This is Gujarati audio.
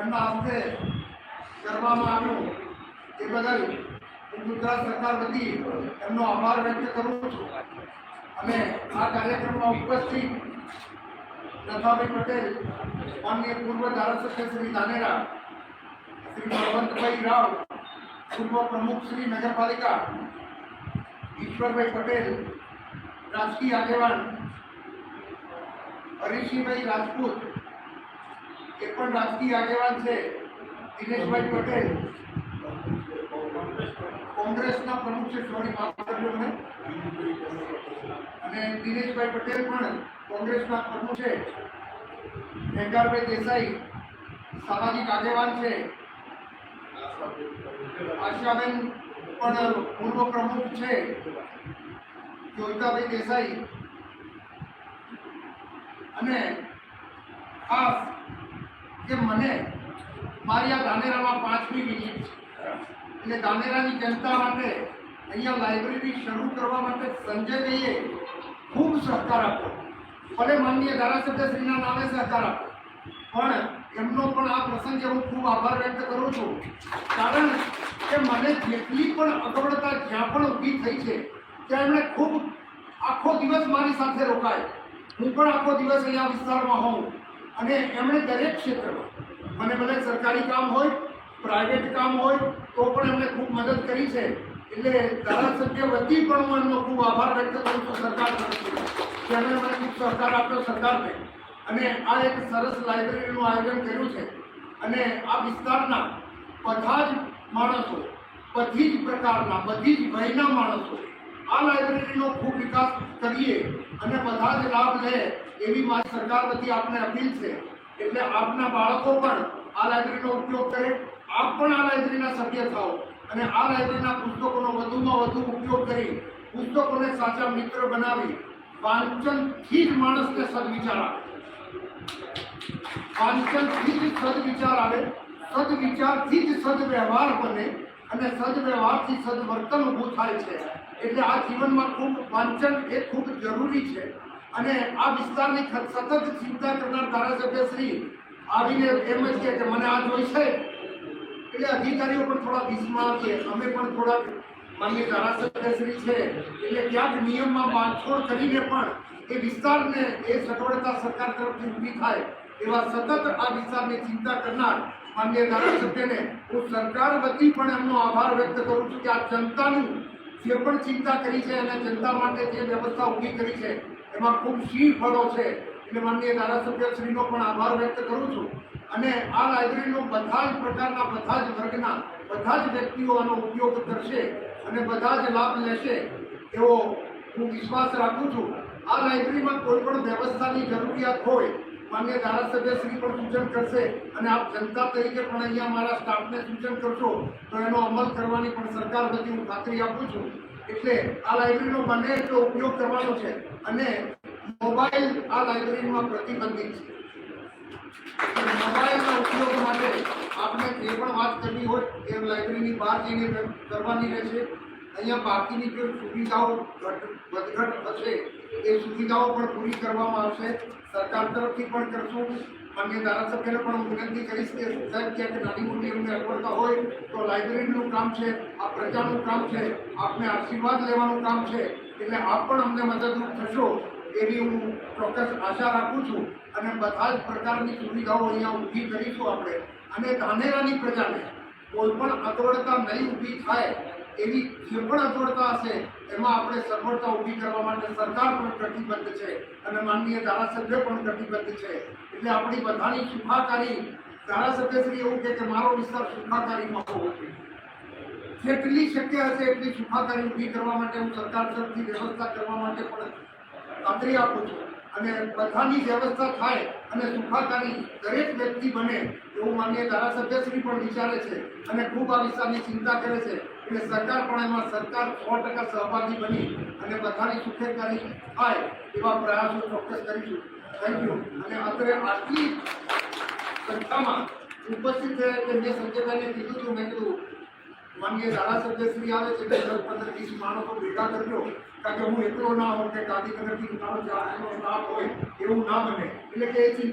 એમના હસ્તે કરવામાં આવ્યું એ બદલ હું ગુજરાત સરકાર વતી એમનો આભાર વ્યક્ત કરું છું. અને આ કાર્યક્રમમાં ઉપસ્થિત લતાભાઈ પટેલ, માનનીય પૂર્વ ધારાસભ્ય શ્રી ધાનેરા, શ્રી બળવંતભાઈ રાવ, પૂર્વ પ્રમુખ શ્રી નગરપાલિકા, ઈશ્વરભાઈ પટેલ, રાજકીય આગેવાન હરીશીભાઈ રાજપૂત એ પણ રાજકીય આગેવાન છે, દિનેશભાઈ પટેલ. કોંગ્રેસના પ્રમુખ છે, સોની માફ અને દિનેશભાઈ પટેલ પણ કોંગ્રેસના પ્રમુખ છે. વેંગારભાઈ દેસાઈ, સામાજિક આગેવાન છે. આશાબેન પણ પૂર્વ પ્રમુખ છે. જોઈતાભાઈ દેસાઈ. અને ખાસ કે મને મારી આ ધાનેરામાં પાંચમી વિઝિટ છે એટલે ધાનેરાની જનતા માટે અહીંયા લાઇબ્રેરી શરૂ કરવા માટે સંજયભાઈએ ખૂબ સહકાર આપ્યો. ભલે માનનીય ધારાસભ્યશ્રીના નામે સહકાર આપ્યો. પણ એમનો પણ આ પ્રસંગે હું ખૂબ આભાર વ્યક્ત કરું છું. કારણ કે મને જેટલી પણ અગવડતા જ્યાં પણ ઊભી થઈ છે, ત્યાં એમણે ખૂબ આખો દિવસ મારી સાથે રોકાય. હું પણ આખો દિવસ અહીંયા વિસ્તારમાં હોઉં. અને એમણે દરેક ક્ષેત્રમાં, મને ભલે સરકારી કામ હોય પ્રાઇવેટ કામ હોય, તો પણ એમણે ખૂબ મદદ કરી છે. એટલે ધારાસભ્ય વતી પણ હું એમનો ખૂબ આભાર વ્યક્ત કરું છું સરકાર તરફથી. મને ખૂબ સહકાર આપ્યો સરકારને. અને આ એક સરસ લાઇબ્રેરીનું આયોજન કર્યું છે. અને આ વિસ્તારના બધા જ માણસો, બધી જ પ્રકારના, બધી જ વયના માણસો આ લાઇબ્રેરીનો ખૂબ વિકાસ કરીએ અને બધા જ લાભ લે એવી મારી સરકાર વતી આપને અપીલ છે. એટલે આપના બાળકો પણ આ લાઇબ્રેરીનો ઉપયોગ કરે. આપ પણ આ લાઇબ્રેરીના સભ્ય થાઓ અને આ લાઇબ્રેરીના પુસ્તકોનો વધુમાં વધુ ઉપયોગ કરી પુસ્તકોને સાચા મિત્ર બનાવી વાંચનથી જ માણસને સદવિચાર આવે. વાંચનથી જ સદવિચાર આવે, સદવિચારથી જ સદવ્યવહાર બને અને સદવ્યવહારથી સદવર્તન ઊભું થાય છે. એટલે આ જીવનમાં ખૂબ વાંચન એ ખૂબ જરૂરી છે. અને આ વિસ્તારની સતત ચિંતા કરનાર ધારાસભ્ય શ્રી આવીને એમ જ કહે કે મને આ જોઈશે એટલે અધિકારીઓ પણ થોડા ભીસમાં છે. અમે પણ થોડાક માનનીય ધારાસભ્ય શ્રી છે. એટલે ક્યાંક નિયમમાં બાંધછોડ કરીને પણ એ વિસ્તારને એ સગવડતા સરકાર તરફથી ઊભી થાય એવા સતત આ વિસ્તારની ચિંતા કરનાર માનનીય ધારાસભ્યને હું સરકાર વતી પણ એમનો આભાર વ્યક્ત કરું છું કે આ જનતાની જે પણ ચિંતા કરી છે અને જનતા માટે જે વ્યવસ્થા ઊભી કરી છે, એમાં ખૂબ સિંહ ફળો છે. એટલે માનનીય ધારાસભ્ય શ્રીનો પણ આભાર વ્યક્ત કરું છું. અને આ લાઇબ્રેરીનો બધા જ પ્રકારના, બધા જ વર્ગના, બધા જ વ્યક્તિઓ આનો ઉપયોગ કરશે અને બધા જ લાભ લેશે એવો હું વિશ્વાસ રાખું છું. આ લાઇબ્રેરીમાં કોઈ પણ વ્યવસ્થાની જરૂરિયાત હોય માન્ય ધારાસભ્ય શ્રી પણ સૂચન કરશે અને આપ જનતા તરીકે પણ અહીંયા મારા સ્ટાફને સૂચન કરશો તો એનો અમલ કરવાની પણ સરકાર વતી હું ખાતરી આપું છું. એટલે આ લાઇબ્રેરીનો બને એટલો ઉપયોગ કરવાનો છે અને મોબાઈલ આ લાઇબ્રેરીમાં પ્રતિબંધિત છે. મોબાઈલના ઉપયોગ માટે આપણે જે પણ વાત કરવી હોય એ લાઇબ્રેરીની બહાર જઈને કરવાની રહેશે. અહીંયા બાકીની જે સુવિધાઓ ઘટ, વધઘટ હશે એ સુવિધાઓ પણ પૂરી કરવામાં આવશે. સરકાર તરફથી પણ કરશું. અને ધારાસભ્યને પણ હું વિનંતી કરીશ કે સાહેબ, ક્યાંક નાની મોટી અમને અગવડતા હોય તો લાઇબ્રેરીનું કામ છે, આ પ્રજાનું કામ છે, આપને આશીર્વાદ લેવાનું કામ છે, એટલે આપ પણ અમને મદદરૂપ થશો એવી હું ચોક્કસ આશા રાખું છું. અને બધા જ પ્રકારની સુવિધાઓ અહીંયા ઊભી કરીશું આપણે. અને ધાનેરાની પ્રજાને કોઈ પણ અગવડતા નહીં ઊભી થાય એવી જે પણ અગવડતા હશે, એમાં આપણે સગવડતા ઊભી કરવા માટે સરકાર પણ કટિબદ્ધ છે અને માનનીય ધારાસભ્ય પણ કટિબદ્ધ છે. એટલે આપણી બધાની સુખાકારી ધારાસભ્યશ્રી એવું કે મારો વિસ્તાર સુખાકારીમાં હોવો જોઈએ. જેટલી શક્ય હશે એટલી સુખાકારી ઊભી કરવા માટે હું સરકાર તરફથી વ્યવસ્થા કરવા માટે પણ ખાતરી આપું છું. અને બધાની વ્યવસ્થા થાય અને સુખાકારી દરેક વ્યક્તિ બને એવું માન્ય ધારાસભ્યશ્રી પણ વિચારે છે અને ખૂબ આ વિસ્તારની ચિંતા કરે છે એટલે સરકાર પણ એમાં સરકાર સો ટકા સહભાગી બની અને બધાની સુખેકારી થાય એવા પ્રયાસો ચોક્કસ કરીશું. થેન્ક યુ અને અત્યારે આટલી સંખ્યામાં ઉપસ્થિત છે કે મેં સંજયભાઈને કીધું હતું મેં કીધું માનીય ધારાસભ્ય શ્રી આવે છે કે દસ પંદર વીસ માણસો ભેગા કરજો. કારણ કે હું એકલો ના હોઉં કે ગાંધીનગરથી મારો જાતનો સ્ટાફ હોય એવું ના બને. એટલે કે એ ચિંતા